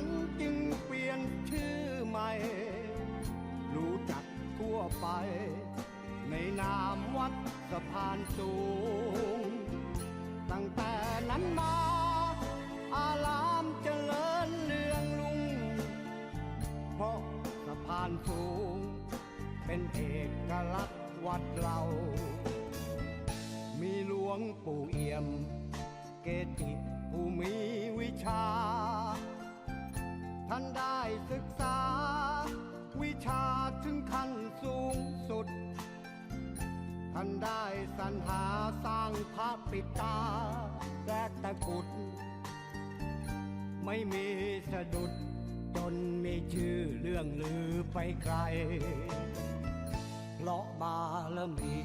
นั้นจึงเปลี่ยนชื่อใหม่ รู้จักทั่วไป ในนามวัดสะพานสูง ตั้งแต่นั้นมา อารามเจริญเรืองลุง เพราะสะพานสูง เป็นเอกลักษณ์วัดเรา มีหลวงปู่เอี่ยม เกจิผู้มีวิชา ท่านได้ศึกษา วิชาถึงขั้นสูงสุด ท่านได้สรรหาสร้างพระปิตาและตะกุด ไม่มีสะดุดจนมีชื่อเรื่องลือไปไกล เพราะบารมี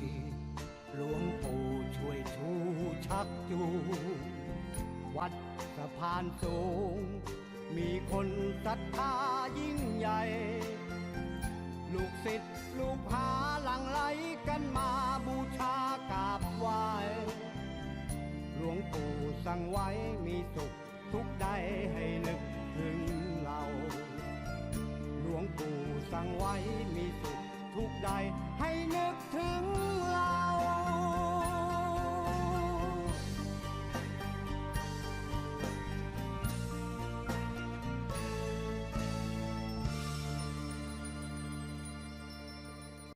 หลวงปู่ช่วยชูชักจู วัดสะพานสูง มีคนศรัทธายิ่งใหญ่ ลูกศิษย์ลูกหาหลังไหลกันมาบูชากราบไหว้หลวงปู่สั่งไว้มีสุขทุกใดให้นึกถึงเรา หลวงปู่สั่งไว้มีสุขทุกใดให้นึกถึงเรา